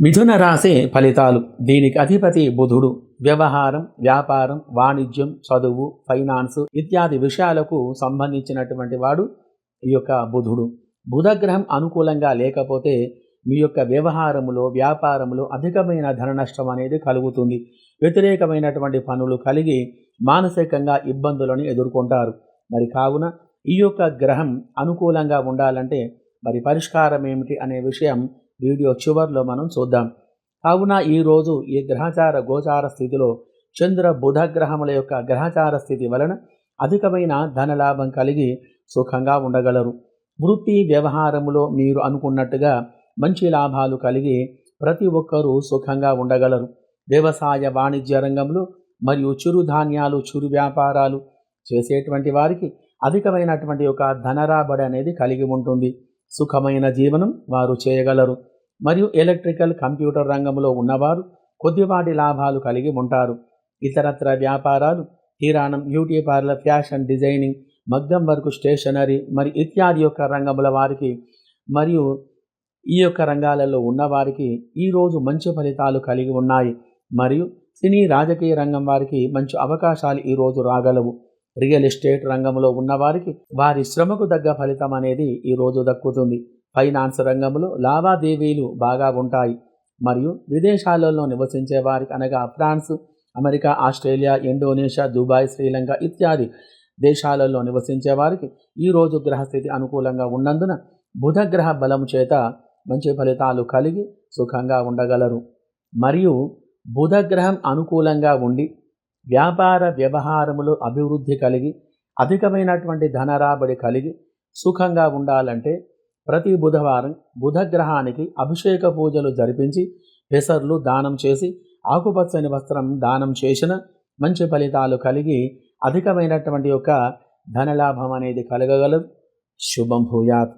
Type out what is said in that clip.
మిథున రాశి ఫలితాలు. దీనికి అధిపతి బుధుడు. వ్యవహారం వ్యాపారం వాణిజ్యం చదువు ఫైనాన్స్ ఇత్యాది విషయాలకు సంబంధించినటువంటి వాడు ఈ యొక్క బుధుడు. బుధగ్రహం అనుకూలంగా లేకపోతే మీ యొక్క వ్యవహారములో వ్యాపారములో అధికమైన ధన నష్టం అనేది కలుగుతుంది. వ్యతిరేకమైనటువంటి పనులు కలిగి మానసికంగా ఇబ్బందులను ఎదుర్కొంటారు. మరి కావున ఈ యొక్క గ్రహం అనుకూలంగా ఉండాలంటే మరి పరిష్కారం ఏమిటి అనే విషయం వీడియో చివరిలో మనం చూద్దాం. కావున ఈరోజు ఈ గ్రహచార గోచార స్థితిలో చంద్ర బుధ గ్రహముల యొక్క గ్రహచార స్థితి వలన అధికమైన ధనలాభం కలిగి సుఖంగా ఉండగలరు. వృత్తి వ్యవహారములో మీరు అనుకున్నట్టుగా మంచి లాభాలు కలిగి ప్రతి ఒక్కరూ సుఖంగా ఉండగలరు. వ్యవసాయ వాణిజ్య రంగంలో మరియు చిరుధాన్యాలు చిరు వ్యాపారాలు చేసేటువంటి వారికి అధికమైనటువంటి ఒక ధనరాబడి అనేది కలిగి ఉంటుంది. సుఖమైన జీవనం వారు చేయగలరు. మరియు ఎలక్ట్రికల్ కంప్యూటర్ రంగంలో ఉన్నవారు కొద్దిపాటి లాభాలు కలిగి ఉంటారు. ఇతరత్ర వ్యాపారాలు కిరాణం బ్యూటీ పార్లర్ ఫ్యాషన్ డిజైనింగ్ మగ్గం వర్క్ స్టేషనరీ మరి ఇత్యాది యొక్క రంగముల వారికి మరియు ఈ యొక్క రంగాలలో ఉన్నవారికి ఈరోజు మంచి ఫలితాలు కలిగి ఉన్నాయి. మరియు సినీ రాజకీయ రంగం వారికి మంచి అవకాశాలు ఈరోజు రాగలవు. రియల్ ఎస్టేట్ రంగంలో ఉన్నవారికి వారి శ్రమకు తగ్గ ఫలితం అనేది ఈరోజు దక్కుతుంది. ఫైనాన్స్ రంగంలో లావాదేవీలు బాగా ఉంటాయి. మరియు విదేశాలలో నివసించే వారికి అనగా France America Australia Indonesia Dubai Sri Lanka ఇత్యాది దేశాలలో నివసించే వారికి ఈరోజు గ్రహస్థితి అనుకూలంగా ఉన్నందున బుధగ్రహ బలం చేత మంచి ఫలితాలు కలిగి సుఖంగా ఉండగలరు. మరియు బుధగ్రహం అనుకూలంగా ఉండి వ్యాపార వ్యవహారములు అభివృద్ధి కలిగి అధికమైనటువంటి ధనరాబడి కలిగి సుఖంగా ఉండాలంటే ప్రతి బుధవారం బుధగ్రహానికి అభిషేక పూజలు జరిపించి పెసర్లు దానం చేసి ఆకుపచ్చని వస్త్రం దానం చేసిన మంచి ఫలితాలు కలిగి అధికమైనటువంటి యొక్క ధనలాభం అనేది కలగగలదు. శుభం భూయాత్.